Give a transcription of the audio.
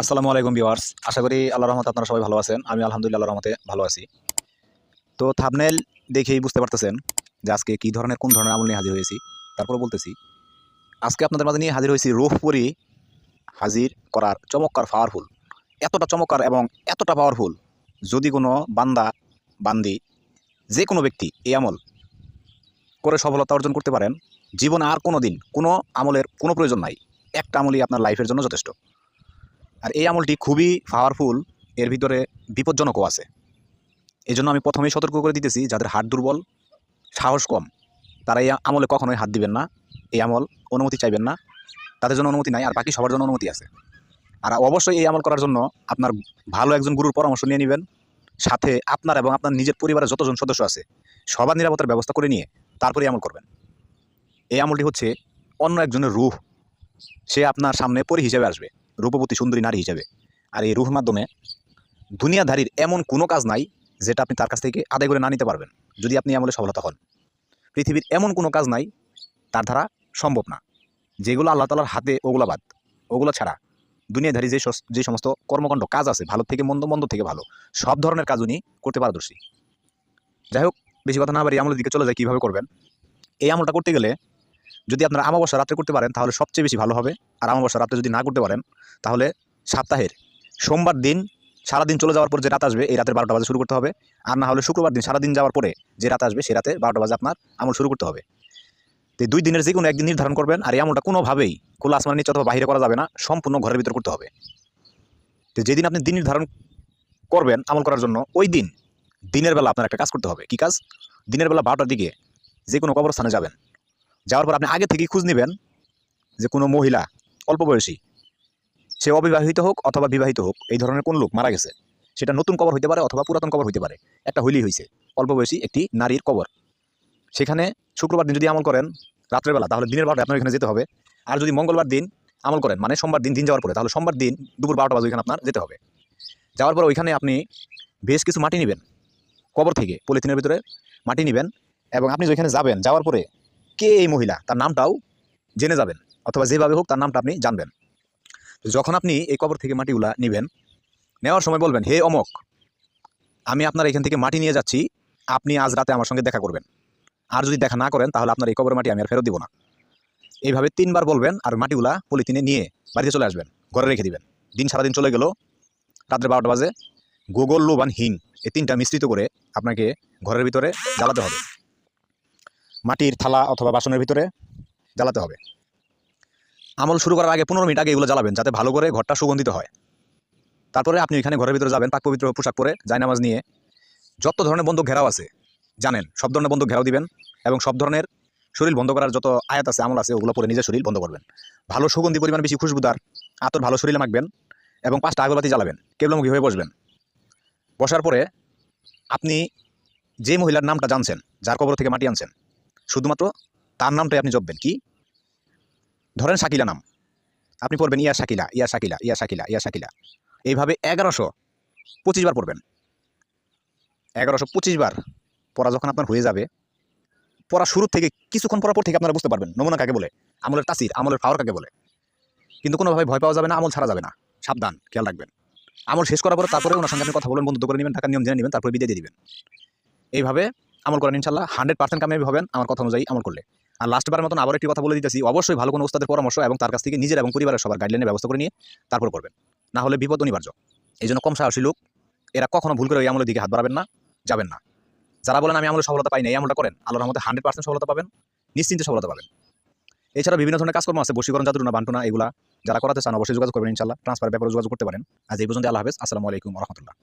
আসসালামু আলাইকুম ভিউয়ার্স। আশা করি আল্লাহ রহমতে আপনারা সবাই ভালো আছেন। আমি আলহামদুলিল্লাহ রহমতে ভালো আছি। তো থাবনেল দেখেই বুঝতে পারতেছেন যে আজকে কী ধরনের, কোন ধরনের আমল নিয়ে হাজির হয়েছি। তারপরে বলতেছি, আজকে আপনাদের মাঝে নিয়ে হাজির হয়েছি রোহপুরি হাজির করার চমৎকার পাওয়ারফুল এতটা চমৎকার এবং এতটা পাওয়ারফুল যদি কোনো বান্দা, বান্দি, যে কোনো ব্যক্তি এই আমল করে সফলতা অর্জন করতে পারেন, জীবনে আর কোনো দিন কোনো আমলের কোনো প্রয়োজন নাই। একটা আমলই আপনার লাইফের জন্য যথেষ্ট। আর এই আমলটি খুবই পাওয়ারফুল এর ভিতরে বিপজ্জনকও আছে। এই জন্য আমি প্রথমেই সতর্ক করে দিতেছি, যাদের হাত দুর্বল, সাহস কম, তারা এই আমলে কখনোই হাত দিবেন না। এই আমল অনুমতি চাইবেন না। তাদের জন্য অনুমতি নাই, আর বাকি সবার জন্য অনুমতি আছে। আর অবশ্যই এই আমল করার জন্য আপনার ভালো একজন গুরুর পরামর্শ নিয়ে নেবেন। সাথে আপনার এবং আপনার নিজের পরিবারের যতজন সদস্য আছে, সবার নিরাপত্তার ব্যবস্থা করে নিয়ে তারপরে আমল করবেন। এই আমলটি হচ্ছে অন্য একজনের রূহ। সে আপনার সামনে পরি হিসেবে আসবে। রূপবতী সুন্দরী নারী হিসেবে। আর এই রুহ মাধ্যমে দুনিয়াধারীর এমন কোনো কাজ নাই যেটা আপনি তার কাছ থেকে আদায় করে না নিতে পারবেন, যদি আপনি আমলে সফলতা হন। পৃথিবীর এমন কোনো কাজ নাই তার দ্বারা সম্ভব না। যেগুলো আল্লাহ তালার হাতে, ওগুলো বাদ। ওগুলো ছাড়া দুনিয়াধারী যে যে সমস্ত কর্মকাণ্ড, কাজ আছে, ভালো থেকে মন্দ মন্দ থেকে ভালো, সব ধরনের কাজ উনি করতে পারদর্শী। যাই হোক, বেশি কথা না বাড়ি আমলের দিকে চলে যায় কীভাবে করবেন? এই আমলটা করতে গেলে যদি আপনারা আমাবস্যা রাত্রে করতে পারেন, তাহলে সবচেয়ে বেশি ভালো হবে। আর আমাবস্যা রাত্রে যদি না করতে পারেন, তাহলে সপ্তাহের সোমবার দিন সারাদিন চলে যাওয়ার পর যে রাত আসবে, এই রাতের বারোটা বাজে শুরু করতে হবে। আর না হলে শুক্রবার দিন সারাদিন যাওয়ার পরে যে রাত আসবে সেই রাতে বারোটা বাজে আপনার আমল শুরু করতে হবে। তো দুই দিনের যে কোনো একদিন নির্ধারণ করবেন, আর এই আমলটা কোনোভাবেই খোলা আসমানের নিচে অথবা বাইরে করা যাবে না, সম্পূর্ণ ঘরের ভিতর করতে হবে। তো যেদিন আপনি দিন নির্ধারণ করবেন আমল করার জন্য, ওই দিন দিনের বেলা আপনার একটা কাজ করতে হবে। কি কাজ? দিনের বেলা বারোটার দিকে যে কোনো কবরস্থানে যাবেন। যাওয়ার পর আপনি আগে থেকেই খোঁজ নেবেন যে কোনো মহিলা অল্প বয়সী, সে অবিবাহিত হোক অথবা বিবাহিত হোক, এই ধরনের কোন লোক মারা গেছে, সেটা নতুন কবর হইতে পারে অথবা পুরাতন কবর হইতে পারে। একটা হইলেই হয়েছে অল্প বয়সী একটি নারীর কবর। সেখানে শুক্রবার দিন যদি আমল করেন রাত্রেবেলা তাহলে দিনের বারোটা আপনার এখানে যেতে হবে। আর যদি মঙ্গলবার দিন আমল করেন মানে সোমবার দিন দিন যাওয়ার পরে, তাহলে সোমবার দিন দুপুর বারোটা বাজে ওইখানে আপনার যেতে হবে। যাওয়ার পরে ওইখানে আপনি বেশ কিছু মাটি নেবেন। কবর থেকে, পলিথিনের ভিতরে মাটি নেবেন এবং আপনি যেখানে যাবেন, যাওয়ার পরে কে এই মহিলা? তার নামটাও জেনে যাবেন, অথবা যেভাবে হোক তার নামটা আপনি জানবেন। যখন আপনি এই কবর থেকে মাটিগুলা নেবেন, নেওয়ার সময় বলবেন, হে অমক, আমি আপনার এখান থেকে মাটি নিয়ে যাচ্ছি, আপনি আজ রাতে আমার সঙ্গে দেখা করবেন। আর যদি দেখা না করেন, তাহলে আপনার এই কবরের মাটি আমি আর ফেরত দিব না। এইভাবে তিনবার বলবেন আর মাটিগুলা পলিথিনে নিয়ে বাড়িতে চলে আসবেন, ঘরে রেখে দিবেন। দিন সারাদিন চলে গেল, রাত্রে বারোটা বাজে। গোগল লোবান হিং এই তিনটা মিশ্রিত করে আপনাকে ঘরের ভিতরে জ্বালাতে হবে। মাটির থালা অথবা বাসনের ভিতরে জ্বালাতে হবে। আমল শুরু করার আগে পনেরো মিনিট আগে এগুলো জ্বালাবেন যাতে ভালো করে ঘরটা সুগন্ধিত হয়। তারপরে আপনি এখানে ঘরের ভিতরে যাবেন, পাক পবিত্র পোশাক পরে জায়নামাজ নিয়ে। যত ধরনের বন্ধ ঘেরাও আছে, জানেন, সব ধরনের বন্ধ ঘেরাও দিবেন এবং সব ধরনের শরীর বন্ধ করার যত আয়াত আছে, আমল আছে, ওগুলো পরে নিজের শরীর বন্ধ করবেন। ভালো সুগন্ধি পরিমাণ বেশি খুশবুদার, আতর ভালো শরীরে মাখবেন এবং পাঁচটা আগরবাতি জ্বালাবেন, কেবলমুখী হয়ে বসবেন। বসার পরে আপনি যে মহিলার নামটা জানছেন, যার কবর থেকে মাটি আনছেন শুধুমাত্র তার নামটাই আপনি জপবেন, কি? ধরেন শাকিলা নাম। আপনি পড়বেন, ইয়া শাকিলা ইয়া শাকিলা ইয়া শাকিলা ইয়া শাকিলা। এইভাবে এগারোশো পঁচিশ বার পড়বেন। এগারোশো পঁচিশ বার পড়া যখন আপনার হয়ে যাবে, পড়া শুরু থেকে কিছুক্ষণ পড়ার পর থেকে আপনারা বুঝতে পারবেন, নমুনা কাকে বলে? আমলের তাসির, আমলের পাওয়ার কাকে বলে? কিন্তু কোনোভাবে ভয় পাওয়া যাবে না, আমল ছাড়া যাবে না। সাবধান, খেয়াল রাখবেন। আমল শেষ করার পর তারপরে ওনার সঙ্গে আপনি কথা বলবেন, বন্ধুত্ব করে নেবেন টাকার নিয়ম জেনে নেবেন, তারপরে বিদায় দিয়ে দিবেন। এইভাবে আমল করেন ইনশাল্লাহ হান্ড্রেড পার্সেন্ট কামিয়াবি হবেন আমার কথা অনুযায়ী আমল করলে। আর লাস্টবারের মতন আবার একটি কথা বলে দিতেছি, অবশ্যই ভালো কোনো উস্তাদের পরামর্শ এবং তার কাছ থেকে নিজের এবং পরিবারের সবার গাইডলাইনের ব্যবস্থা করে নিয়ে তারপর করবেন। না হলে বিপদ অনিবার্য। এই জন্য কম সাহসী লোক, এরা কখনো ভুল করে ওই আমলের দিকে হাত বাড়াবেন না, যাবেন না। যারা বলেন, আমি আমলের সফলতা পাই না এই আমলটা করেন। আল্লাহর রহমতে হান্ড্রেড পার্সেন্ট সফলতা পাবেন, নিশ্চিন্তে সফলতা পাবেন। এছাড়া বিভিন্ন ধরনের কাজকর্ম আছে, বশীকরণ জাদুনা বান্টনা, এগুলা। যারা করাতে চান, অবশ্যই যোগাযোগ করবেন ইনশাল্লাহ ট্রান্সফার ব্যাপারে যোগাযোগ করতে পারেন। আজ এই পর্যন্ত আল্লাহ হাফেজ। আসসালামু আলাইকুম রহমতুল্লাহ।